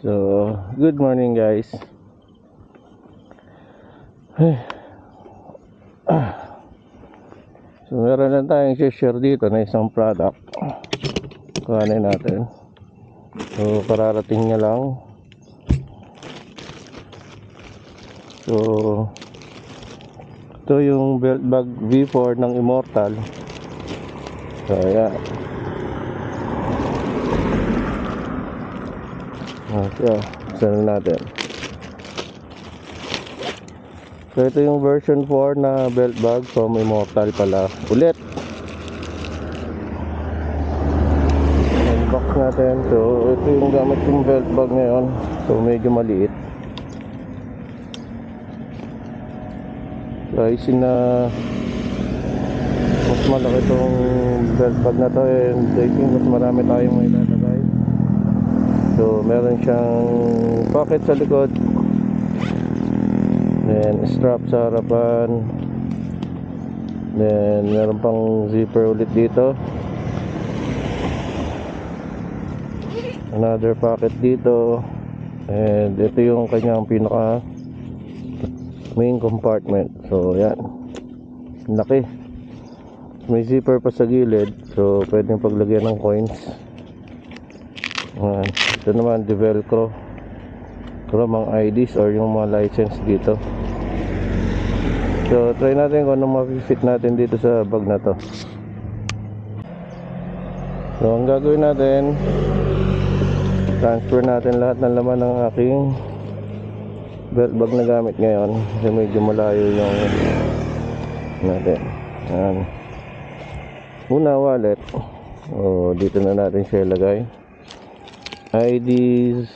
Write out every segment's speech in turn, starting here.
So, good morning guys. So, meron lang tayong share dito na isang product. Kuhanin natin. So, kararating niya lang. So, ito yung belt bag V4 ng Immortal. So, ayan. Okay, saan natin? So ito yung version 4 na belt bag from Immortal pala. Ulit. Unbox natin. So ito yung gamit yung belt bag ngayon. So medyo maliit. So isin na mas malaki itong belt bag na to and I think mas marami tayong may lalagay. So meron siyang pocket sa likod Then strap sa harapan. Then meron pang zipper ulit dito. Another pocket dito. And ito yung kanyang pinaka main compartment. So yan. Laki. May zipper pa sa gilid. So pwedeng paglagyan ng coins. Ayan. Ito naman, the velcro. Pero mga IDs or yung mga license dito. So, try natin kung ano ma-fit natin dito sa bag na to. So, ang gagawin natin, transfer natin lahat ng laman ng aking belt bag na gamit ngayon. Kasi medyo malayo yung natin. Yan. Una, wallet. O, dito na natin siya ilagay. IDs,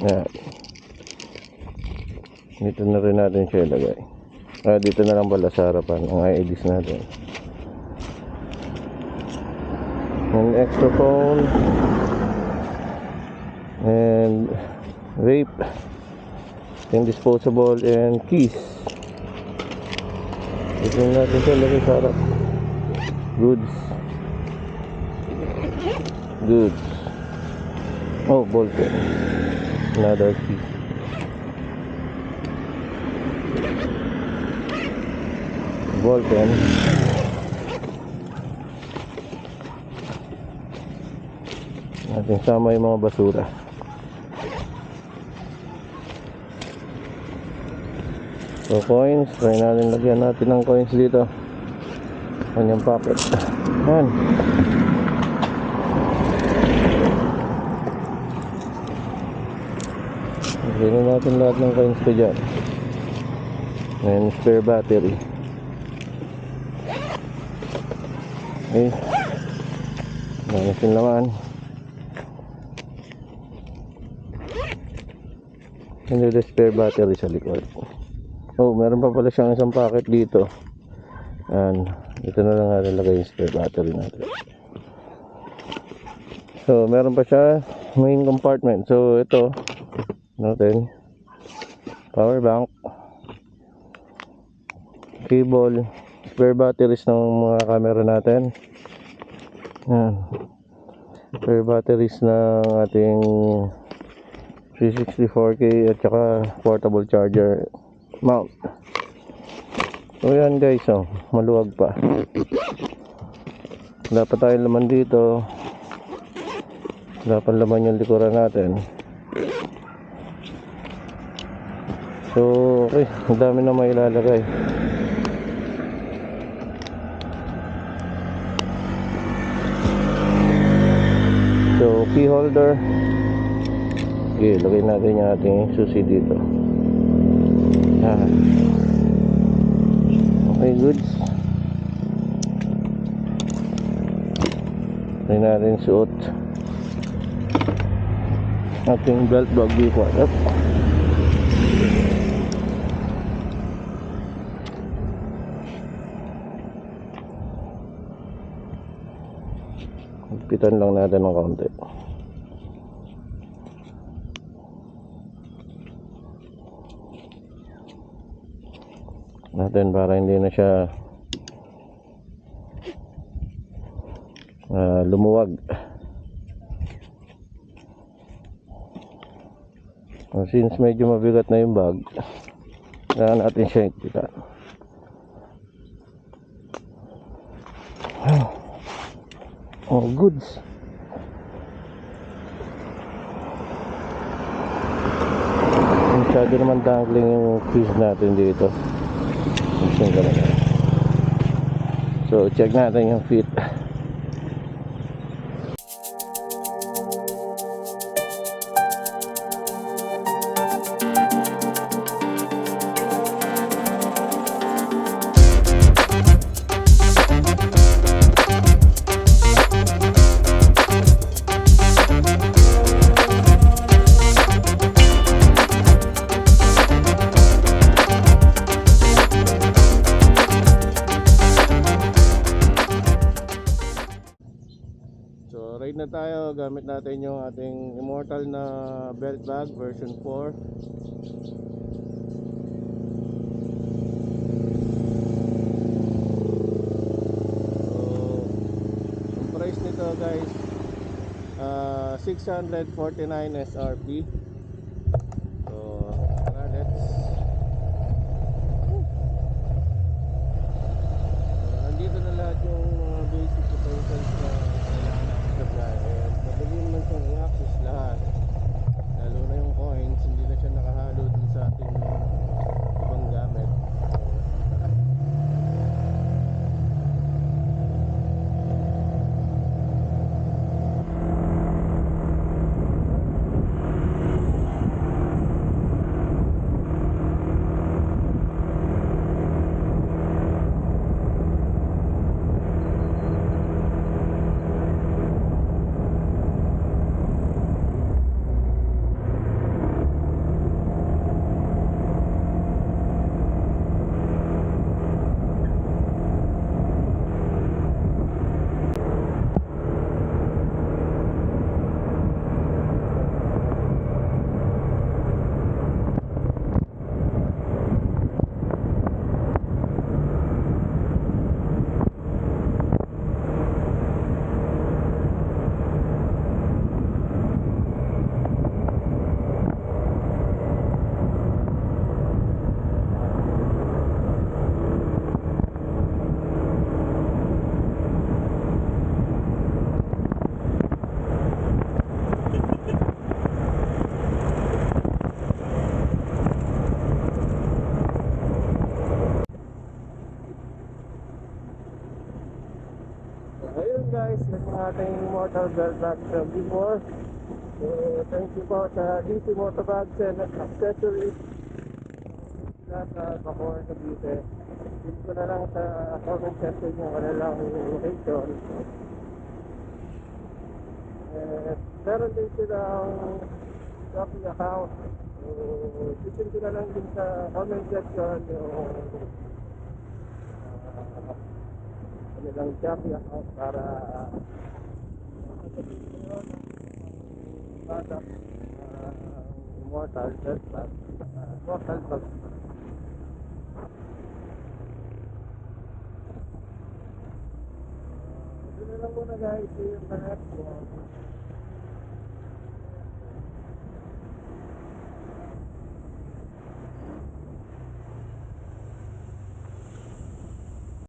Yan. Dito na rin natin siya ilagay. Ah, dito na lang pala sa harapan ang IDs natin. An extra phone and vape and disposable and keys. Na natin siya ilagay sa. Goods. Goods. Oh, ball pen another key. Ball pen. Natin sama yung mga basura. So coins, try natin lagyan natin ng coins dito. Kanyang pocket. Yan. Lagyan na natin lahat ng coins ko dyan. And spare battery. Okay. Nanasin naman. And the spare battery sa likod. Oh, meron pa pala siyang isang packet dito. And ito na lang natin lagay yung spare battery natin. So, meron pa siya main compartment. So, ito, natin. Power bank. Cable. Spare batteries ng mga camera natin. Yan spare batteries ng ating 364k at saka portable charger mount so yan guys oh, maluwag pa dapat tayong laman dito dapat laman yung likuran natin So, okay, ang dami na may ilalagay. So, key holder. Okay, lagay natin yung ating susi dito. Ah. Okay, goods. Lagay natin suot. Ating belt bag dito. Yep. Higpitan lang natin ng konti. Natin para hindi na siya ah, lumuwag. Ah, since medyo mabigat na yung bag, kailangan natin siya ikita. Oh, goods. Masyado naman dangling yung fish natin dito. So, check natin yung feet. Tayo. Gamit natin yung ating immortal na belt bag version 4. So, ang price nito guys, uh, 649 SRP. So, tara, let's So, nandito na lahat yung mga basic utensils na kailangan natin sa dahil madali naman siyang i-access lahat. Lalo na yung coins, hindi na siya nakahalo dun sa ating ibang gamit. So, tara. So, ayun guys, yan yung ating motor belt bag from before. So, thank you po sa DC Motor Bags and Accessories. Lahat sa Bacoor sa Bite. Dito ko na lang sa comment section yung kanilang location. Eh, meron din silang Shopee account. So, bitin ko na lang din sa comment section yung ah, kanilang Shopee account para product uh, immortal belt bag uh, immortal bag Uh, doon na lang muna guys the next one